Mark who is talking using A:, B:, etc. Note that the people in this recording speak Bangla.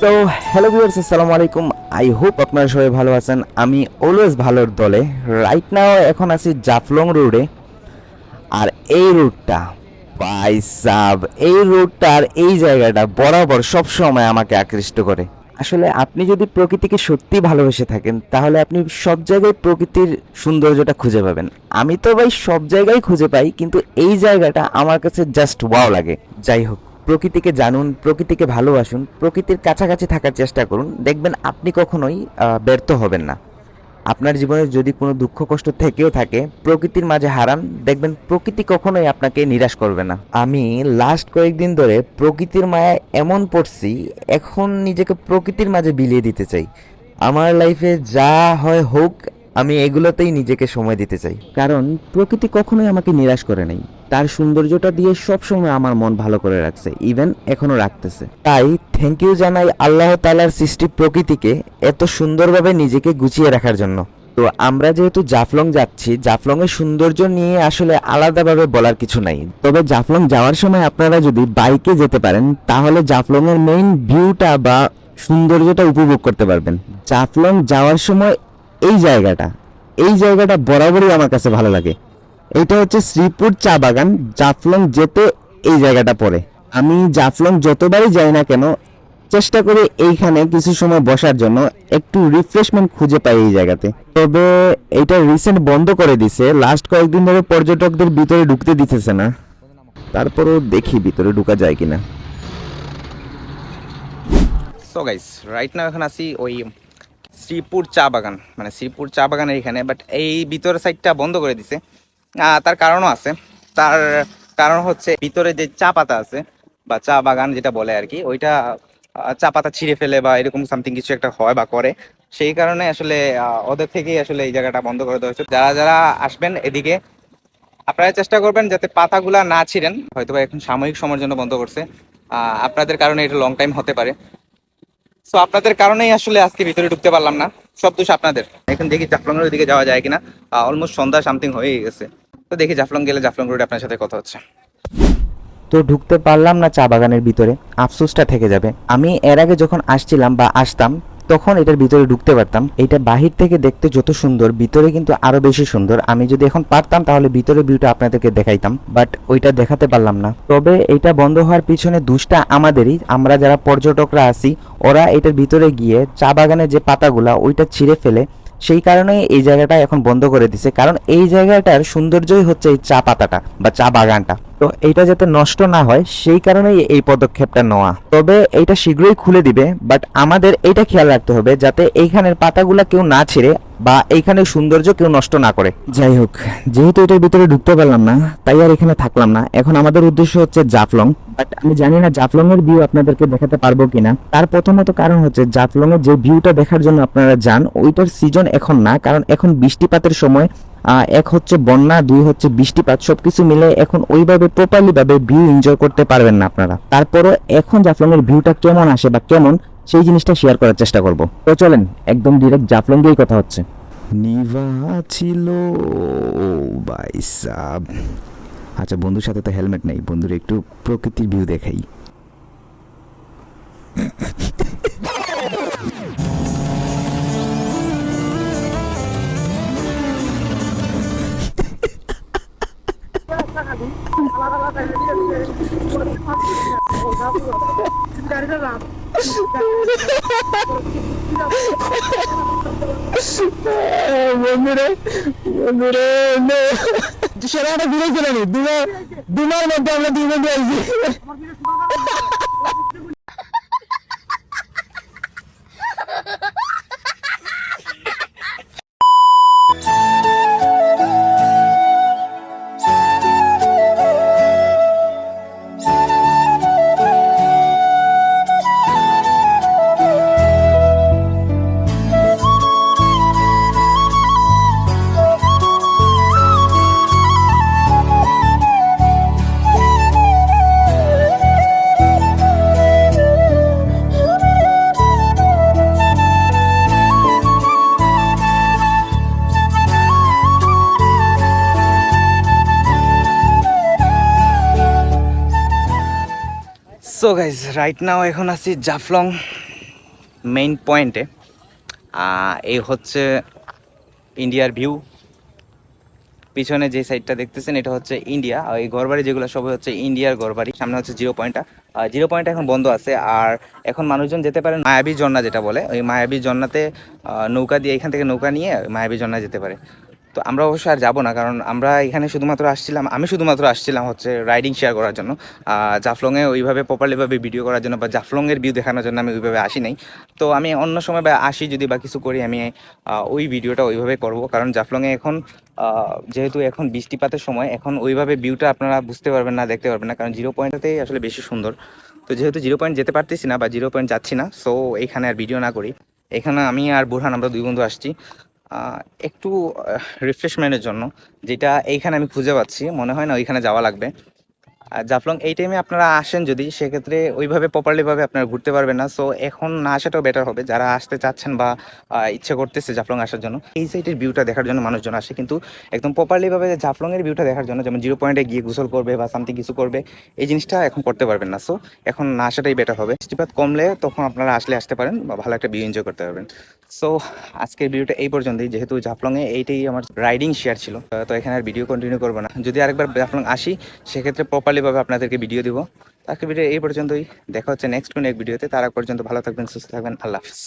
A: সো হ্যালো ভিউয়ার্স আসসালামু আলাইকুম আই হোপ আপনারা সবাই ভালো আছেন। আমি অলওয়েজ ভালোর দলে। রাইট নাও এখন আছি জাফলং রোডে। আর এই রুটটা বাই সাব, এই রুটটা আর এই জায়গাটা বরাবর সব সময় আমাকে আকৃষ্ট করে। আসলে আপনি যদি প্রকৃতিকে সত্যি ভালোবেসে থাকেন, তাহলে আপনি সব জায়গায় প্রকৃতির সৌন্দর্যটা খুঁজে পাবেন। আমি তো ভাই সব জায়গায় খুঁজে পাই, কিন্তু এই জায়গাটা আমার কাছে জাস্ট ওয়াও লাগে। যাই হোক। প্রকৃতিকে জানুন, প্রকৃতিকে ভালোবাসুন, প্রকৃতির কাছাকাছি থাকার চেষ্টা করুন। দেখবেন আপনি কখনোই ব্যর্থ হবেন না। আপনার জীবনে যদি কোনো দুঃখ কষ্ট থেকেও থাকে, প্রকৃতির মাঝে হারান, দেখবেন প্রকৃতি কখনোই আপনাকে নিরাশ করবে না। আমি লাস্ট কয়েকদিন ধরে প্রকৃতির মায়ায় এমন পড়ছি, এখন নিজেকে প্রকৃতির মাঝে বিলিয়ে দিতে চাই। আমার লাইফে যা হয় হোক আমি এগুলোতেই নিজেকে সময় দিতে চাই। কারণ প্রকৃতি কখনোই আমাকে নিরাশ করে নাই। তার সৌন্দর্যটা দিয়ে সবসময় আমার মন ভালো করে রাখছে ইভেন এখনও রাখতেছে। তাই থ্যাংক ইউ জানাই আল্লাহ তালার সৃষ্টি প্রকৃতিকে এত সুন্দরভাবে নিজেকে গুছিয়ে রাখার জন্য। তো আমরা যেহেতু জাফলং যাচ্ছি জাফলং এর সৌন্দর্য নিয়ে আসলে আলাদাভাবে বলার কিছু নাই। তবে জাফলং যাওয়ার সময় আপনারা যদি বাইকে যেতে পারেন তাহলে জাফলং এর মেইন ভিউটা বা সৌন্দর্যটা উপভোগ করতে পারবেন। জাফলং যাওয়ার সময় এই জায়গাটা এই জায়গাটা বরাবরই আমার কাছে ভালো লাগে। এটা হচ্ছে শ্রীপুর চা বাগান, জাফলং যেতে এই জায়গাটা পড়ে। আমি জাফলং যতবারই যাই না কেন, চেষ্টা করি এইখানে কিছু সময় বসার জন্য, একটু রিফ্রেশমেন্ট খুঁজে পাই এই জায়গাতে। তবে এটা রিসেন্ট বন্ধ করে দিছে লাস্ট কয়েকদিন ধরে পর্যটকদের ভিতরে ঢুকতে দিতেছে না। তারপরও দেখি ভিতরে ঢুকা যায় কিনা।
B: সো গাইস রাইট নাও এখন আছি ওই শ্রীপুর চা বাগান মানে শ্রীপুর চা বাগানের এখানে বাট এই ভিতরের সাইডটা বন্ধ করে দিছে। তার কারণও আছে। তার কারণ হচ্ছে ভিতরে যে চা পাতা আছে, বা চা বাগান যেটা বলে আর কি ওইটা চা পাতা ছিঁড়ে ফেলে বা এরকম সামথিং কিছু একটা হয় বা করে। সেই কারণে আসলে ওদের থেকেই আসলে এই জায়গাটা বন্ধ করে দেওয়া হয়েছে। যারা যারা আসবেন এদিকে, আপনারা চেষ্টা করবেন যাতে পাতাগুলা না ছিঁড়েন। হয়তোবা এখন সাময়িক সময়ের জন্য বন্ধ করছে। আপনাদের কারণে এটা লং টাইম হতে পারে। সো আপনাদের কারণেই আসলে আজকে ভিতরে ঢুকতে পারলাম না। সব দোষ আপনাদের। এখন দেখি জাফলং রোডের দিকে যাওয়া যায় কিনা। অলমোস্ট সন্ধ্যা সামথিং হয়ে গেছে। তো দেখি জাফলং গেলে জাফলং রোডে আপনার সাথে কথা হচ্ছে।
A: তো ঢুকতে পারলাম না চা বাগানের ভিতরে। আফসোসটা থেকে যাবে। আমি এর আগে যখন আসছিলাম বা আসতাম তখন এটার ভিতরে ঢুকতে পারতাম। এটা বাহির থেকে দেখতে যত সুন্দর, ভিতরে কিন্তু আরও বেশি সুন্দর। আমি যদি এখন পারতাম, তাহলে ভিতরে ভিউটা আপনাদেরকে দেখাইতাম। বাট ওইটা দেখাতে পারলাম না। তবে এটা বন্ধ হওয়ার পিছনে দুষ্টা আমাদেরই। আমরা যারা পর্যটকরা আছি, ওরা এটার ভিতরে গিয়ে চা বাগানের যে পাতাগুলা, ওইটা ছিঁড়ে ফেলে। সেই কারণেই এই জায়গাটা এখন বন্ধ করে দিছে। কারণ এই জায়গাটার সৌন্দর্যই হচ্ছে এই চা পাতাটা বা চা বাগানটা। তো এইটা যাতে নষ্ট না হয়, সেই কারণেই এই পদক্ষেপটা নেওয়া। তবে এইটা শীঘ্রই খুলে দিবে বাট আমাদের এইটা খেয়াল রাখতে হবে যাতে এইখানের পাতাগুলা কেউ না ছিঁড়ে বা এইখানের সৌন্দর্য কেউ নষ্ট না করে। যাই হোক, যেহেতু এটার ভিতরে ঢুকতে পারলাম না, তাই আর এখানে থাকলাম না। এখন আমাদের উদ্দেশ্য হচ্ছে জাফলং বাট আমি জানি না জাফলং এর ভিউ আপনাদেরকে দেখাতে পারব কিনা। তার প্রথমত কারণ হচ্ছে জাফলং এর যে ভিউটা দেখার জন্য আপনারা যান, ওইটার সিজন এখন না, কারণ এখন বৃষ্টিপাতের সময় এক হচ্ছে বন্যা, দুই হচ্ছে বৃষ্টিপাত, সবকিছু মিলে এখন ওইভাবে প্রপারলি ভাবে ভিউ এনজয় করতে পারবেন না আপনারা। তারপরে এখন জাফলং এর ভিউটা কেমন আসে বা কেমন, সেই জিনিসটা শেয়ার করার চেষ্টা করব। তো চলেন, একদম ডিরেক্ট জাফলং দিয়েই কথা হচ্ছে। নিভা ছিল সাব। আচ্ছা বন্ধুর সাথে তো হেলমেট নেই, বন্ধুর একটু প্রকৃতির ভিউ দেখাই। বন্ধুরে বন্ধুরে সেরাটা ঘুরে চলে নি দুমার দুমার মধ্যে আমরা দুই বন্ধু আইছি
B: সো গাইজ রাইট নাও এখন আছি জাফলং মেইন পয়েন্টে এই হচ্ছে ইন্ডিয়ার ভিউ পিছনে যে সাইডটা দেখতেছেন, এটা হচ্ছে ইন্ডিয়া আর এই ঘরবাড়ি যেগুলো, সবই হচ্ছে ইন্ডিয়ার ঘরবাড়ি। সামনে হচ্ছে জিরো পয়েন্টটা জিরো পয়েন্ট এখন বন্ধ আছে। আর এখন মানুষজন যেতে পারে মায়াবী জন্না যেটা বলে। ওই মায়াবী জন্নাতে নৌকা দিয়ে, এখান থেকে নৌকা নিয়ে মায়াবী জন্না যেতে পারে। তো আমরা অবশ্য আর যাব না, কারণ আমরা এখানে শুধুমাত্র আসছিলাম, আমি শুধুমাত্র আসছিলাম হচ্ছে রাইডিং শেয়ার করার জন্য। জাফলংয়ে ওইভাবে প্রপারলিভাবে ভিডিও করার জন্য বা জাফলংয়ের ভিউ দেখানোর জন্য আমি ওইভাবে আসি নাই। তো আমি অন্য সময় বা আসি যদি বা কিছু করি, আমি ওই ভিডিওটা ওইভাবে করব। কারণ জাফলংয়ে এখন যেহেতু এখন বৃষ্টিপাতের সময়, এখন ওইভাবে ভিউটা আপনারা বুঝতে পারবেন না, দেখতে পারবেন না, কারণ জিরো পয়েন্টটাতেই আসলে বেশি সুন্দর। তো যেহেতু জিরো পয়েন্ট যেতে পারতেছি না বা জিরো পয়েন্ট যাচ্ছি না সো এখানে আর ভিডিও না করি। এখানে আমি আর বুরহান, আমরা দুই বন্ধু আসছি। একটু রিফ্রেশমেন্টের জন্য যেটা এইখানে আমি খুঁজে পাচ্ছি মনে হয় না ওইখানে যাওয়া লাগবে। জাফলং এই টাইমে আপনারা আসেন যদি, সেক্ষেত্রে ওইভাবে প্রপারলিভাবে আপনারা ঘুরতে পারবেন না। সো এখন না আসাটাও বেটার হবে। যারা আসতে চাচ্ছেন বা ইচ্ছে করতেছে জাফলং আসার জন্য, এই সাইডের ভিউটা দেখার জন্য মানুষজন আসে। কিন্তু একদম প্রপারলিভাবে জাফলংয়ের ভিউটা দেখার জন্য যেমন জিরো পয়েন্টে গিয়ে গোসল করবে বা সামথিং কিছু করবে, এই জিনিসটা এখন করতে পারবেন না। সো এখন না আসাটাই বেটার হবে। বৃষ্টিপাত কমলে তখন আপনারা আসলে আসতে পারেন বা ভালো একটা ভিউ এনজয় করতে পারবেন। সো আজকের ভিডিওটা এই পর্যন্তই। যেহেতু জাফলংয়ে এইটাই আমার রাইডিং শেয়ার ছিল তো এখানে আর ভিডিও কন্টিনিউ করব না। যদি আরেকবার জাফলং আসি, সেক্ষেত্রে প্রপারলিভাবে আপনাদেরকে ভিডিও দিব। আজকে ভিডিও এই পর্যন্তই। দেখা হচ্ছে নেক্সট কোনো এক ভিডিওতে তারা পর্যন্ত ভালো থাকবেন, সুস্থ থাকবেন। আল্লাহ হাফিজ।